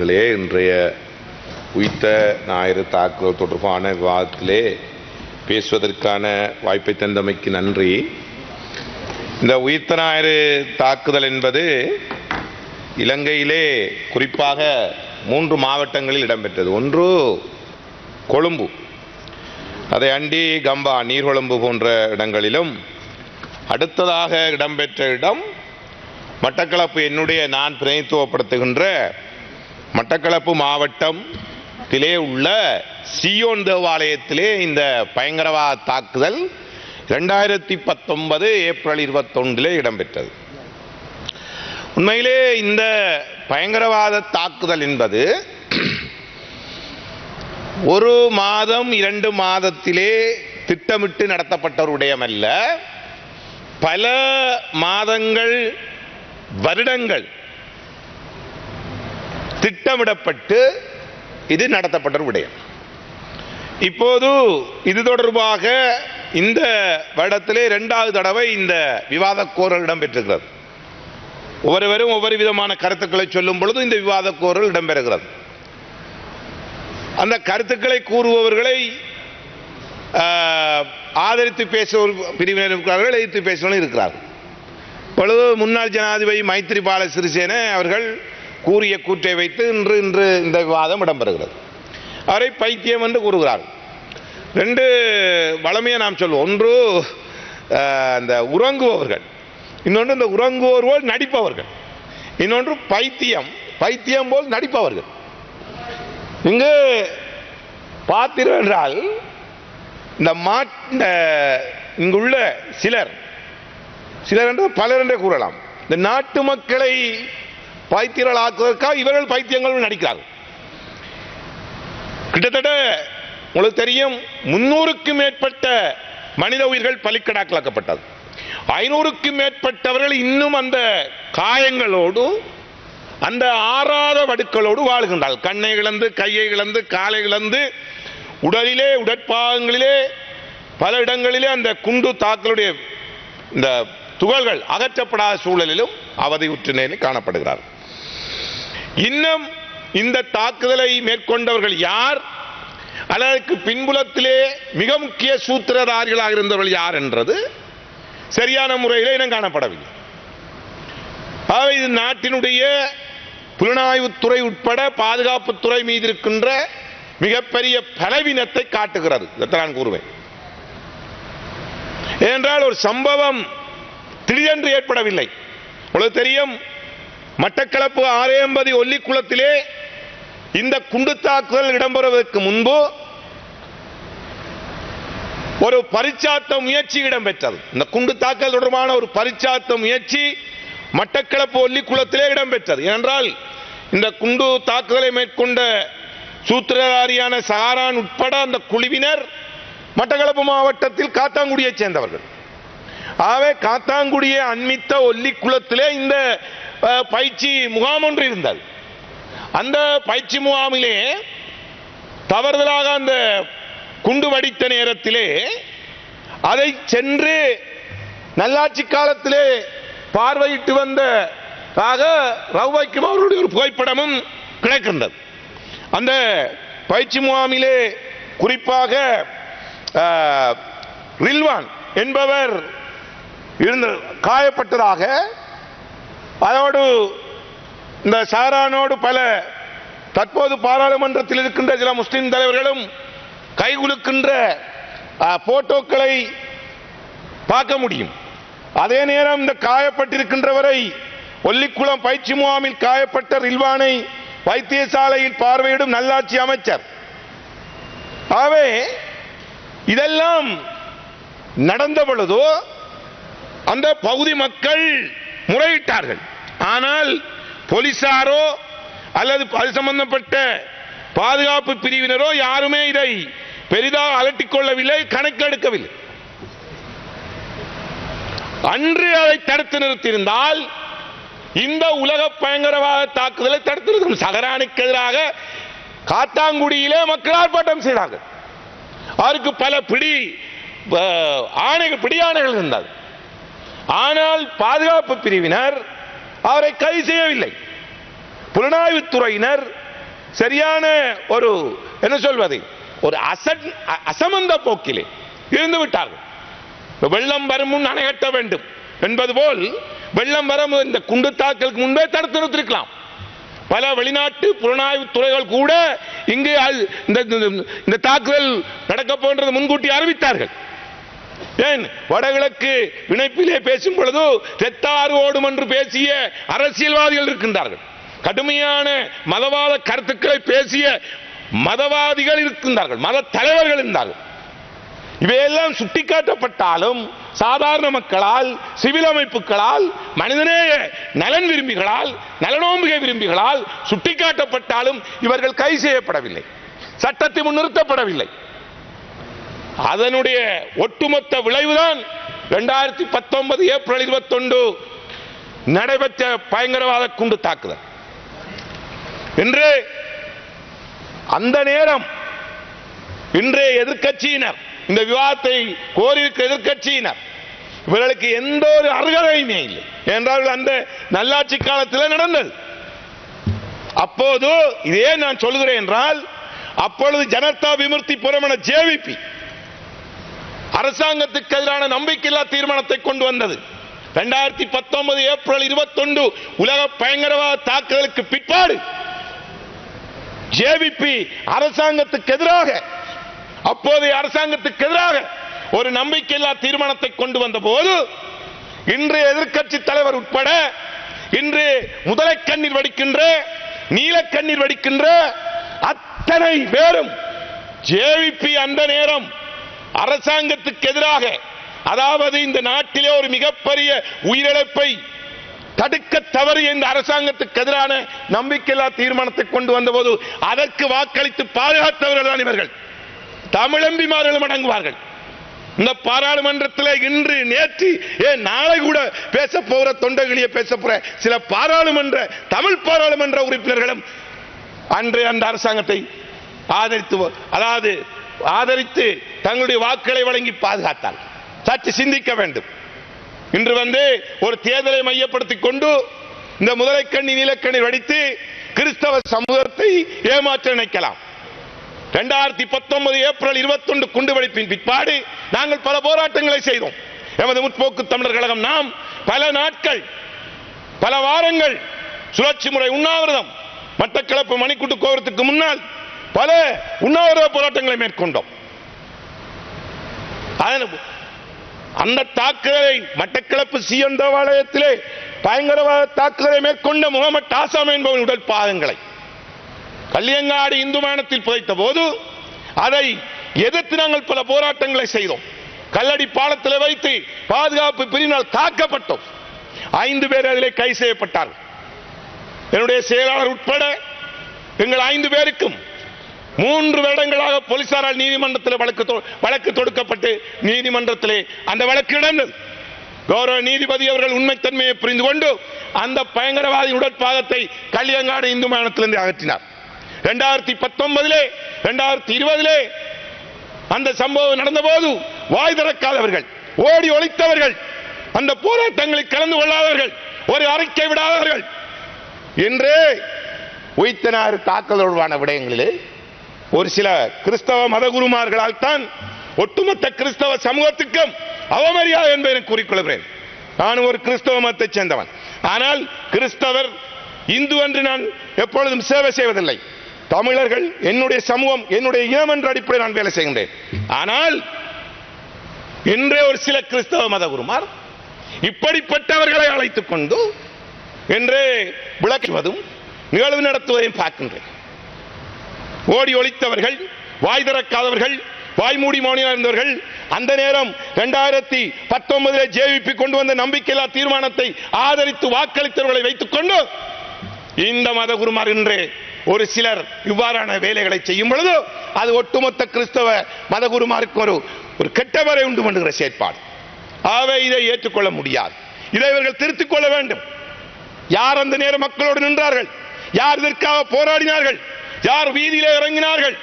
நண்பர்களே இன்றைய உயிர்த்த ஞாயிறு தாக்குதல் தொடர்பான விவாதத்திலே பேசுவதற்கான வாய்ப்பை தந்தமைக்கு நன்றி. இந்த உயிர்த்த ஞாயிறு தாக்குதல் என்பது இலங்கையிலே குறிப்பாக மூன்று மாவட்டங்களில் இடம்பெற்றது. ஒன்று கொழும்பு. அதை அண்டி கம்பா நீர்கொழும்பு போன்ற இடங்களிலும் அடுத்ததாக இடம்பெற்ற இடம் மட்டக்களப்பு என்னுடைய நான் பிரதித்துவப்படுத்துகின்ற மட்டக்களப்பு மாவட்டம் திலே உள்ள சியோன் தேவாலயத்திலே இந்த பயங்கரவாத தாக்குதல் ரெண்டாயிரத்தி பத்தொன்பது ஏப்ரல் இருபத்தொன்றிலே இடம்பெற்றது. உண்மையிலே இந்த பயங்கரவாத தாக்குதல் என்பது ஒரு மாதம் இரண்டு மாதத்திலே திட்டமிட்டு நடத்தப்பட்ட ஒரு விடயமல்ல பல மாதங்கள் வருடங்கள் திட்டமிடப்பட்டு இது நடத்தப்பட்ட விடயம். இப்போது இது தொடர்பாக இந்த வருடத்திலே இரண்டாவது தடவை இந்த விவாத கோரல் இடம்பெற்றிருக்கிறது. ஒவ்வொருவரும் ஒவ்வொரு விதமான கருத்துக்களை சொல்லும் பொழுது இந்த விவாத கோரல் இடம்பெறுகிறது. அந்த கருத்துக்களை கூறுபவர்களை ஆதரித்து பேசுவோர் பிரிவினர் இருக்கிறார்கள் எதிர்த்து பேசுவர்கள் இருக்கிறார்கள். இப்பொழுது முன்னாள் ஜனாதிபதி மைத்திரிபால சிறிசேன அவர்கள் கூறிய கூற்றை வைத்து இன்று இன்று இந்த விவாதம் இடம்பெறுகிறது. அவரை பைத்தியம் என்று கூறுகிறார்கள். ரெண்டு வளமையை நாம் சொல்வோம். ஒன்று அந்த உறங்குபவர்கள். இன்னொன்று இந்த உறங்குவோர் போல் நடிப்பவர்கள். இன்னொன்று பைத்தியம். பைத்தியம் போல் நடிப்பவர்கள். இங்கு பார்த்தீர்கள் என்றால் இந்த மாட்ட இங்குள்ள சிலர் சிலர் என்று பலர் என்றே கூறலாம். இந்த நாட்டு மக்களை பைத்தியர்களாக்குவதற்காக இவர்கள் பைத்தியங்கள் நடிக்கிறார்கள். கிட்டத்தட்ட உங்களுக்கு தெரியும் முன்னூறுக்கும் மேற்பட்ட மனித உயிர்கள் பலிக்கடாக்கலாக்கப்பட்டது ஐநூறுக்கும் மேற்பட்டவர்கள் இன்னும் அந்த காயங்களோடு அந்த ஆறாத வடுக்களோடு வாழ்கின்றார்கள். கண்ணை இழந்து கையை இழந்து காலை இழந்து உடலிலே உடற்பாகங்களிலே பல இடங்களிலே அந்த குண்டு தாக்கலுடைய இந்த துகள்கள் அகற்றப்படாத சூழலிலும் அவதியுற்ற நிலையில் காணப்படுகிறார் இன்னும் இந்த தாக்குதலை மேற்கொண்டவர்கள் யார்? அதற்கு பின்புலத்திலே மிக முக்கிய சூத்திரதாரிகளாக இருந்தவர்கள் யார் என்றது சரியான முறையில் இனம் காணப்படவில்லை. ஆகவே இது நாட்டினுடைய புலனாய்வுத்துறை உட்பட பாதுகாப்புத்துறை மீது இருக்கின்ற மிகப்பெரிய பலவீனத்தை காட்டுகிறது. இதைத்தான் நான் கூறுவேன். ஏனென்றால் ஒரு சம்பவம் திடீரென்று ஏற்படவில்லை. உங்களுக்கு தெரியும் மட்டக்களப்பு ஆரையம்பதி ஒல்லிக்குளத்திலே இந்த குண்டு தாக்குதல் இடம்பெறுவதற்கு முன்பு ஒரு பரிச்சாத்த முயற்சி இடம்பெற்றது. இந்த குண்டு தாக்கல் தொடர்பான ஒரு பரிச்சாத்த முயற்சி மட்டக்களப்பு ஒல்லிக்குளத்திலே இடம்பெற்றது. ஏனென்றால் இந்த குண்டு தாக்குதலை மேற்கொண்ட சூத்திரதாரியான சஹாரான் உட்பட அந்த குழுவினர் மட்டக்களப்பு மாவட்டத்தில் காத்தாங்குடியைச் சேர்ந்தவர்கள். ஆகவே காத்தாங்குடியை அண்மித்த ஒல்லிக்குளத்திலே இந்த பயிற்சி முகாம் ஒன்று இருந்தது. அந்த பயிற்சி முகாமிலே தவறுதலாக அந்த குண்டு வடித்த நேரத்திலே அதை சென்று நல்லாட்சி காலத்திலே பார்வையிட்டு வந்த ஆக ரவ்வைக்கும் அவருடைய ஒரு புகைப்படமும் கிடைக்கின்றது. அந்த பயிற்சி முகாமிலே குறிப்பாக ரில்வான் என்பவர் இருந்த காயப்பட்டதாக அதோடு இந்த சாரானோடு பல தற்போது பாராளுமன்றத்தில் இருக்கின்ற சில முஸ்லிம் தலைவர்களும் கைகுலுக்கின்ற போட்டோக்களை பார்க்க முடியும். அதே நேரம் இந்த காயப்பட்டிருக்கின்றவரை ஒல்லிக்குளம் பயிற்சி முகாமில் காயப்பட்ட ரில்வானை வைத்தியசாலையில் பார்வையிடும் நல்லாட்சி அமைச்சர். ஆகவே இதெல்லாம் நடந்த பொழுதோ அந்த பகுதி மக்கள் முறையிட்டார்கள். ஆனால் போலீசாரோ அல்லது அது சம்பந்தப்பட்ட பாதுகாப்பு பிரிவினரோ யாருமே இதை பெரிதாக அலட்டிக் கொள்ளவில்லை கணக்கெடுக்கவில்லை. அன்று அதை தடுத்து நிறுத்தியிருந்தால் இந்த உலக பயங்கரவாத தாக்குதலை தடுத்து நிறுத்தும் சகரானுக்கு எதிராக காத்தாங்குடியிலே மக்கள் ஆர்ப்பாட்டம் செய்தார்கள். அவருக்கு பல பிடி ஆணைகள் பிடி ஆணைகள் இருந்தது. ஆனால் பாதுகாப்பு பிரிவினர் அவரை கைது செய்யவில்லை. புலனாய்வுத் துறையினர் சரியான ஒரு என்ன சொல்வது ஒரு அசட் அ- அசமந்த போக்கிலே இருந்து விட்டார்கள். வெள்ளம் வரும் முன் அணை கட்ட வேண்டும் என்பது போல் வெள்ளம் வரும் இந்த குண்டு தாக்கலுக்கு முன்பே தடுத்து நிறுத்திருக்கலாம். பல வெளிநாட்டு புலனாய்வு துறைகள் கூட இங்கு இந்த இந்த- தாக்குதல் நடக்க போன்றது முன்கூட்டி அறிவித்தார்கள். வடகிழக்கு இணைப்பிலே பேசும் பொழுது தெத்தாறு ஓடும் என்று பேசிய அரசியல்வாதிகள் இருக்கின்றார்கள். கடுமையான மதவாத கருத்துக்களை பேசிய மதவாதிகள் இருக்கின்றார்கள் மத தலைவர்கள் இருந்தார்கள். இவையெல்லாம் சுட்டிக்காட்டப்பட்டாலும் சாதாரண மக்களால் சிவில் அமைப்புகளால் மனிதநேய நலன் விரும்பிகளால் நலனோம்பிகை விரும்பிகளால் சுட்டிக்காட்டப்பட்டாலும் இவர்கள் கை செய்யப்படவில்லை. சட்டத்தை முன்னிறுத்தப்படவில்லை. அதனுடைய ஒட்டுமொத்த விளைவுதான் இரண்டாயிரத்தி பத்தொன்பது ஏப்ரல் இருபத்தொன்று நடைபெற்ற பயங்கரவாத குண்டு தாக்குதல். இன்று அந்த நேரம் இன்றைய எதிர்க்கட்சியினர் இந்த விவாதத்தை கோரியிருக்க எதிர்க்கட்சியினர் இவர்களுக்கு எந்த ஒரு அருகதையுமே இல்லை. என்றால் அந்த நல்லாட்சி காலத்தில் நடந்தது. அப்போது இதே நான் சொல்கிறேன் என்றால் அப்பொழுது ஜனதா விமுர்த்தி புறமண ஜேவிபி அரசாங்கத்துக்கு எதிரான நம்பிக்கையில்லா தீர்மானத்தை கொண்டு வந்தது. இரண்டாயிரத்தி பத்தொன்பது ஏப்ரல் இருபத்தொன்று உலக பயங்கரவாத தாக்குதலுக்கு பிற்பாடு ஜேவிபி அரசாங்கத்துக்கு எதிராக அப்போதைய அரசாங்கத்துக்கு எதிராக ஒரு நம்பிக்கையில்லா தீர்மானத்தை கொண்டு வந்த போது இன்று எதிர்க்கட்சி தலைவர் உட்பட இன்று முதலை கண்ணீர் வடிக்கின்ற நீல கண்ணீர் வடிக்கின்ற அத்தனை பேரும் ஜேவிபி அந்த நேரம் அரசாங்கத்துக்கு எதிராக அதாவது இந்த நாட்டிலே ஒரு மிகப்பெரிய உயிரிழப்பை தடுக்க தவறிய இந்த அரசாங்கத்துக்கு எதிரான நம்பிக்கையில்லா தீர்மானத்தை கொண்டு வந்தபோது அதற்கு வாக்களித்து பாதுகாத்தவர்கள் தான் இவர்கள். தமிழம்பிமார்களும் அடங்குவார்கள். இந்த பாராளுமன்றத்தில் இன்று நேற்று ஏன் நாளை கூட பேச போகிற தொண்டர்களிய பேச போற சில பாராளுமன்ற தமிழ் பாராளுமன்ற உறுப்பினர்களும் அன்று அந்த அரசாங்கத்தை ஆதரித்து அதாவது ஆதரித்து தங்களுடைய வாக்குகளை வழங்கி பாதுகாத்தார் சற்று சிந்திக்க வேண்டும். இன்று வந்து ஒரு தேர்தலை மையப்படுத்திக் கொண்டு இந்த முதலைக்கண்ணி நீலக்கண்ணி வடித்து கிறிஸ்தவ சமூகத்தை ஏமாற்ற நினைக்கலாம் இரண்டாயிரத்தி பத்தொன்பது ஏப்ரல் இருபத்தொன்று குண்டுவெடிப்பின் பிற்பாடு நாங்கள் பல போராட்டங்களை செய்தோம். எமது முற்போக்கு தமிழர் கழகம் நாம் பல நாட்கள் பல வாரங்கள் சுழற்சி முறை உண்ணாவிரதம் மட்டக்களப்பு மணிக்கூட்டு கோபுரத்துக்கு முன்னால் பல உண்ணாவிரத போராட்டங்களை மேற்கொண்டோம். அந்த தாக்குதலை மட்டக்களப்பு சிஎன் தேவாலயத்திலே பயங்கரவாத தாக்குதலை மேற்கொண்ட முகமது ஆசாம் என்பவன் உடல் பாகங்களை கல்லியங்காடு இந்து மானத்தில் புதைத்த போது அதை எதிர்த்து நாங்கள் பல போராட்டங்களை செய்தோம். கல்லடி பாலத்தில் வைத்து பாதுகாப்பு பிரிவினால் தாக்கப்பட்டோம். ஐந்து பேர் அதிலே கை செய்யப்பட்டார்கள். என்னுடைய செயலாளர் உட்பட எங்கள் ஐந்து பேருக்கும் மூன்று வருடங்களாக போலீசாரால் நீதிமன்றத்தில் வழக்கு தொ- வழக்கு தொடுக்கப்பட்டு நீதிமன்றத்திலே அந்த வழக்கு நடந்தது கௌரவ நீதிபதி அவர்கள் உண்மைத்தன்மையை புரிந்து கொண்டு அந்த பயங்கரவாதி உடற்பாகத்தை கல்லியங்காடு இந்து மாநிலத்திலிருந்து அகற்றினார். இரண்டாயிரத்தி பத்தொன்பதிலே இரண்டாயிரத்தி இருபதிலே அந்த சம்பவம் நடந்தபோது வாய் திறக்காதவர்கள் ஓடி ஒழித்தவர்கள் அந்த போராட்டங்களில் கலந்து கொள்ளாதவர்கள் ஒரு அறிக்கை விடாதவர்கள். என்று உயிர்த்தனார் தாக்கல் தொடர்பான விடயங்களிலே ஒரு சில கிறிஸ்தவ மதகுருமார்களால் தான் ஒட்டுமொத்த கிறிஸ்தவ சமூகத்துக்கும் அவமரியா என்பதை கூறிக்கொள்கிறேன். நான் ஒரு கிறிஸ்தவ மதத்தைச் சேர்ந்தவன். ஆனால் கிறிஸ்தவர் இந்து என்று நான் எப்பொழுதும் சேவை செய்வதில்லை. தமிழர்கள் என்னுடைய சமூகம் என்னுடைய இனம் என்ற அடிப்படையில் நான் வேலை செய்கின்றேன். ஆனால் இன்றே ஒரு சில கிறிஸ்தவ மதகுருமார் இப்படிப்பட்டவர்களை அழைத்துக் கொண்டு என்று விளக்குவதும் நிகழ்வு நடத்துவதையும் பார்க்கின்றேன். ஓடி ஒழித்தவர்கள் வாய் திறக்காதவர்கள் வாய்மூடி மௌனியா இருந்தவர்கள் அந்த நேரம் இரண்டாயிரத்தி பத்தொன்பதுல ஜேவிபி கொண்டு வந்த நம்பிக்கையில்லா தீர்மானத்தை ஆதரித்து வாக்களித்தவர்களை வைத்துக் கொண்டு இந்த மத குருமார் என்று ஒரு சிலர் இவ்வாறான வேலைகளை செய்யும் பொழுது அது ஒட்டுமொத்த கிறிஸ்தவ மத குருமாருக்கு ஒரு ஒரு கெட்டவரை உண்டு பண்ணுகிற செயற்பாடு. அவை இதை ஏற்றுக்கொள்ள முடியாது. இதை இவர்கள் திருத்திக் கொள்ள வேண்டும். யார் அந்த நேரம் மக்களோடு நின்றார்கள்? யார் இதற்காக போராடினார்கள்? யார் வீதியில இறங்கினார்கள்?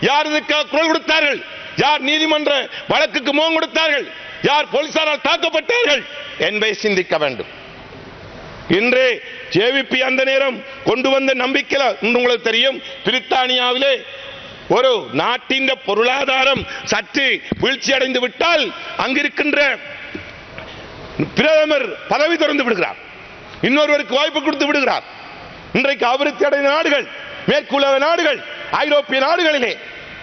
யார் இதுக்காக குரல் கொடுத்தார்கள்? யார் நீதிமன்ற வழக்குக்கு முகம் கொடுத்தார்கள்? யார் போலீசாரால் தாக்கப்பட்டார்கள்? என்பதை சிந்திக்க வேண்டும். இன்று ஜேவிபி அந்த நேரம் கொண்டு வந்த நம்பிக்கையில உங்களுக்கு தெரியும் பிரித்தானியாவிலே ஒரு நாட்டின் பொருளாதாரம் சற்று வீழ்ச்சி அடைந்து விட்டால் அங்கிருக்கின்ற பிரதமர் பதவி திறந்து விடுகிறார். இன்னொருவருக்கு வாய்ப்பு கொடுத்து விடுகிறார். இன்றைக்கு அபிவிருத்தி அடைந்த நாடுகள் மேற்குலக நாடுகள் ஐரோப்பிய நாடுகளிலே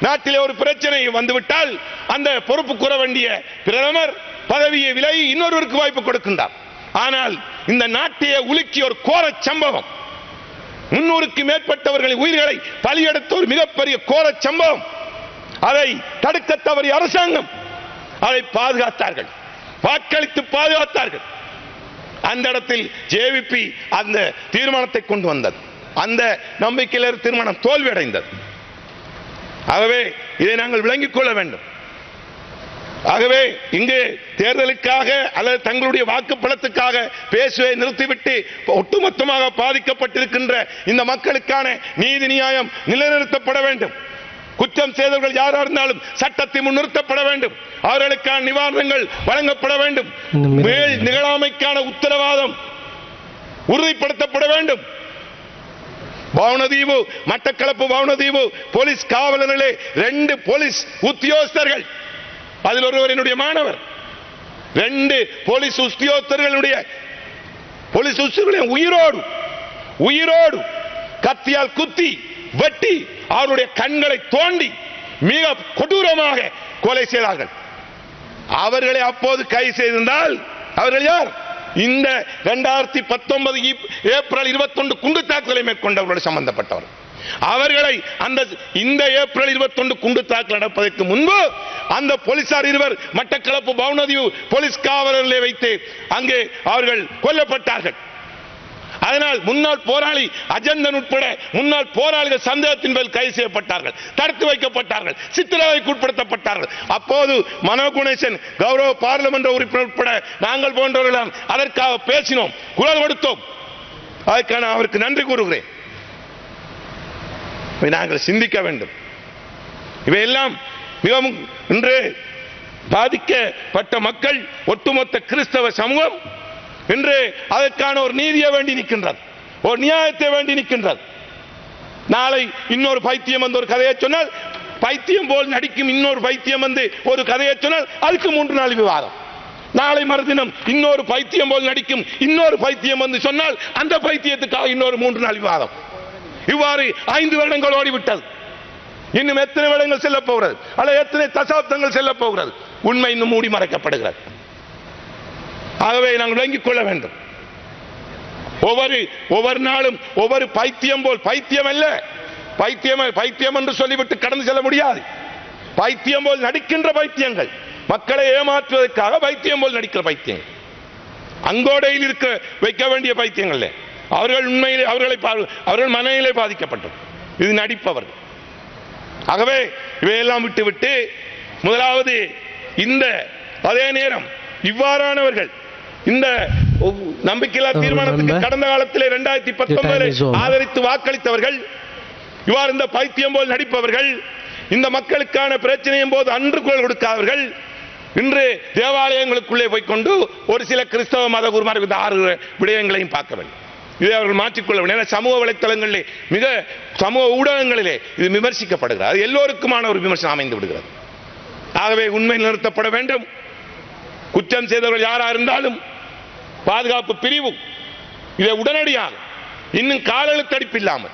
நாட்டிலே ஒரு பிரச்சனை வந்துவிட்டால் அந்த பொறுப்பு கூற வேண்டிய பிரதமர் பதவியை விலகி இன்னொருவருக்கு வாய்ப்பு கொடுக்கின்றார். ஆனால் இந்த நாட்டையே உலுக்கிய ஒரு கோர சம்பவம். முன்னூறுக்கு மேற்பட்டவர்களின் உயிர்களை பலியெடுத்த ஒரு மிகப்பெரிய கோர சம்பவம். அதை தடுக்க தவறிய அரசாங்கம் அதை பாதுகாத்தார்கள். வாக்களித்து பாதுகாத்தார்கள். அந்த இடத்தில் ஜேவிபி அந்த தீர்மானத்தை கொண்டு வந்தது. அந்த நம்பிக்கையில் தீர்மானம் தோல்வி அடைந்தது ஆகவே இதை நாங்கள் விளங்கிக் கொள்ள வேண்டும். ஆகவே இங்கு தேர்தலுக்காக அல்லது தங்களுடைய வாக்கு பலத்துக்காக பேசுவதை நிறுத்திவிட்டு ஒட்டுமொத்தமாக பாதிக்கப்பட்டிருக்கின்ற இந்த மக்களுக்கான நீதி நியாயம் நிலைநிறுத்தப்பட வேண்டும். குற்றம் செய்தவர்கள் யாரா இருந்தாலும் சட்டத்தை முன்னிறுத்தப்பட வேண்டும். அவர்களுக்கான நிவாரணங்கள் வழங்கப்பட வேண்டும். மேல் நிகழாமைக்கான உத்தரவாதம் உறுதிப்படுத்தப்பட வேண்டும். பவுனதீவு மட்டக்களப்பு பவுனதீவு போலீஸ் காவலர்களே ரெண்டு போலீஸ் உத்தியோகஸ்தர்கள். அதில் ஒருவர் என்னுடைய மாணவர். ரெண்டு போலீஸ் உத்தியோகத்தர்களுடைய போலீஸ் உத்தியோகர்களுடைய உயிரோடு உயிரோடு கத்தியால் குத்தி வெட்டி அவருடைய கண்களை தோண்டி மிக கொடூரமாக கொலை செய்தார்கள். அவர்களை அப்போது கை செய்திருந்தால் அவர்கள் யார்? இந்த இரண்டாயிரத்தி பத்தொன்பது ஏப்ரல் இருபத்தொன்று குண்டு தாக்குதலை மேற்கொண்டவர்களோடு சம்பந்தப்பட்டவர். அவர்களை அந்த இந்த ஏப்ரல் இருபத்தொன்று குண்டு தாக்கல் நடப்பதற்கு முன்பு அந்த போலீசார் இருவர் மட்டக்களப்பு பவுனதிவு போலீஸ் காவலர்களை வைத்து அங்கே அவர்கள் கொல்லப்பட்டார்கள். அதனால் முன்னாள் போராளி அஜந்தன் உட்பட முன்னாள் போராளிகள் சந்தேகத்தின் மேல் கைது செய்யப்பட்டார்கள் தடுத்து வைக்கப்பட்டார்கள் சித்திரவதைக்கு உட்படுத்தப்பட்டார்கள். அப்போது மனோ குணேசன் கௌரவ பார்லிமெண்ட் உறுப்பினர் உட்பட நாங்கள் போன்றவர்கள் அதற்காக பேசினோம் குரல் கொடுத்தோம். அதற்கான அவருக்கு நன்றி கூறுகிறேன். நாங்கள் சிந்திக்க வேண்டும். இவையெல்லாம் மிகவும் இன்று பாதிக்கப்பட்ட மக்கள் ஒட்டுமொத்த கிறிஸ்தவ சமூகம் இன்று அதற்கான ஒரு நீதியை வேண்டி நிற்கின்றது. ஒரு நியாயத்தை வேண்டி நிற்கின்றது. நாளை இன்னொரு பைத்தியம் வந்து ஒரு கதையை சொன்னால் பைத்தியம் போல் நடிக்கும் இன்னொரு பைத்தியம் வந்து ஒரு கதையை சொன்னால் அதுக்கு மூன்று நாள் விவாதம். நாளை மறுதினம் இன்னொரு பைத்தியம் போல் நடிக்கும் இன்னொரு பைத்தியம் வந்து சொன்னால் அந்த பைத்தியத்துக்காக இன்னொரு மூன்று நாள் விவாதம். இவ்வாறு ஐந்து வருடங்கள் ஓடிவிட்டது. இன்னும் எத்தனை வருடங்கள் செல்ல போகிறது? அல்ல எத்தனை தசாப்தங்கள் செல்ல போகிறது? உண்மை இன்னும் மூடி மறைக்கப்படுகிறது. ஆகவே நாங்கள் விளங்கிக் கொள்ள வேண்டும். ஒவ்வொரு ஒவ்வொரு நாளும் ஒவ்வொரு பைத்தியம் போல் பைத்தியம் அல்ல. பைத்தியம் பைத்தியம் என்று சொல்லிவிட்டு கடந்து செல்ல முடியாது. பைத்தியம் போல் நடிக்கின்ற பைத்தியங்கள். மக்களை ஏமாற்றுவதற்காக பைத்தியம் போல் நடிக்கிற பைத்தியங்கள். அங்கோடையில் இருக்க வைக்க வேண்டிய பைத்தியங்கள் அவர்கள் உண்மையில் அவர்களை அவர்கள் மனநிலை பாதிக்கப்பட்டது. இது நடிப்பவர்கள். ஆகவே இவையெல்லாம் விட்டுவிட்டு முதலாவது இந்த அதே நேரம் இவ்வாறானவர்கள் இந்த நம்பிக்கையில்லா தீர்மானத்துக்கு? கடந்த காலத்திலே இரண்டாயிரத்தி பத்தொன்பதில். ஆதரித்து வாக்களித்தவர்கள் இவ்வாறு இந்த பைத்தியம் போல் நடிப்பவர்கள் இந்த மக்களுக்கான பிரச்சனையும் போது அன்று குரல் கொடுக்காதவர்கள் இன்று தேவாலயங்களுக்குள்ளே போய்க்கொண்டு ஒரு சில கிறிஸ்தவ மத குருமார்கள் ஆறு விடயங்களையும் பார்க்க வேண்டும் இதை அவர்கள் மாற்றிக்கொள்ள வேண்டும் ஏன்னா சமூக வலைத்தளங்களிலே மிக சமூக ஊடகங்களிலே இது விமர்சிக்கப்படுகிறது அது எல்லோருக்குமான ஒரு விமர்சனம் அமைந்து விடுகிறது ஆகவே உண்மை நிறுத்தப்பட வேண்டும் குற்றம் செய்தவர்கள் யாரா இருந்தாலும் பாதுகாப்பு பிரிவு. இதை உடனடியாக இன்னும் காலெழுத்தடிப்பு இல்லாமல்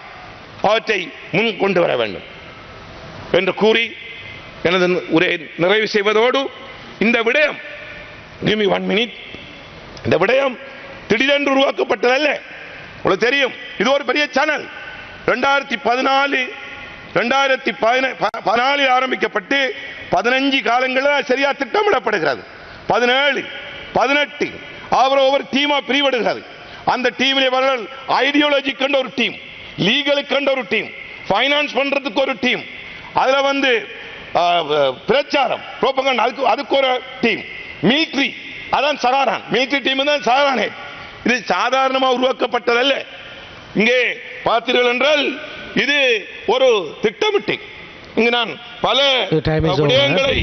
அவற்றை முன் கொண்டு வர வேண்டும் என்று கூறி எனது உரை நிறைவு செய்வதோடு இந்த விடயம் கிமி ஒன் மினிட் இந்த விடயம் திடீரென்று உருவாக்கப்பட்டதல்ல. உங்களுக்கு தெரியும் இது ஒரு பெரிய சேனல் ரெண்டாயிரத்தி பதினாலு ரெண்டாயிரத்தி பதினாலில் ஆரம்பிக்கப்பட்டு பதினஞ்சு காலங்களில் சரியா திட்டமிடப்படுகிறது. பதினேழு பதினெட்டு அவர் ஒவ்வொரு டீமா பிரிவெடுகிறது அந்த டீமில் இவர்கள் ஐடியாலஜி கண்ட ஒரு டீம் லீகலுக்கு கண்ட ஒரு டீம் ஃபைனான்ஸ் பண்றதுக்கு ஒரு டீம் அதுல வந்து பிரச்சாரம் propaganda, அதுக்கு அதுக்கு ஒரு டீம் மிலிட்ரி அதான் சகாரான். மிலிட்ரி டீம் தான் சகாரானே. இது சாதாரணமா உருவாக்கப்பட்டதல்ல. இங்கே பார்த்தீர்கள் என்றால் இது ஒரு திட்டமிட்டு இங்கு நான் பல. விடயங்களை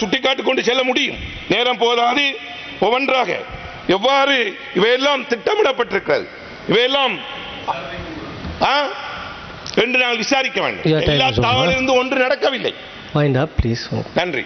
சுட்டிக்காட்டிக் கொண்டு செல்ல முடியும். நேரம் போதாது. ஒவ்வொன்றாக எவ்வாறு இவையெல்லாம் திட்டமிடப்பட்டிருக்கிறது இவையெல்லாம்? என்று நாங்கள் விசாரிக்க வேண்டும் எல்லா. தகவலிருந்து ஒன்று நடக்கவில்லை. நன்றி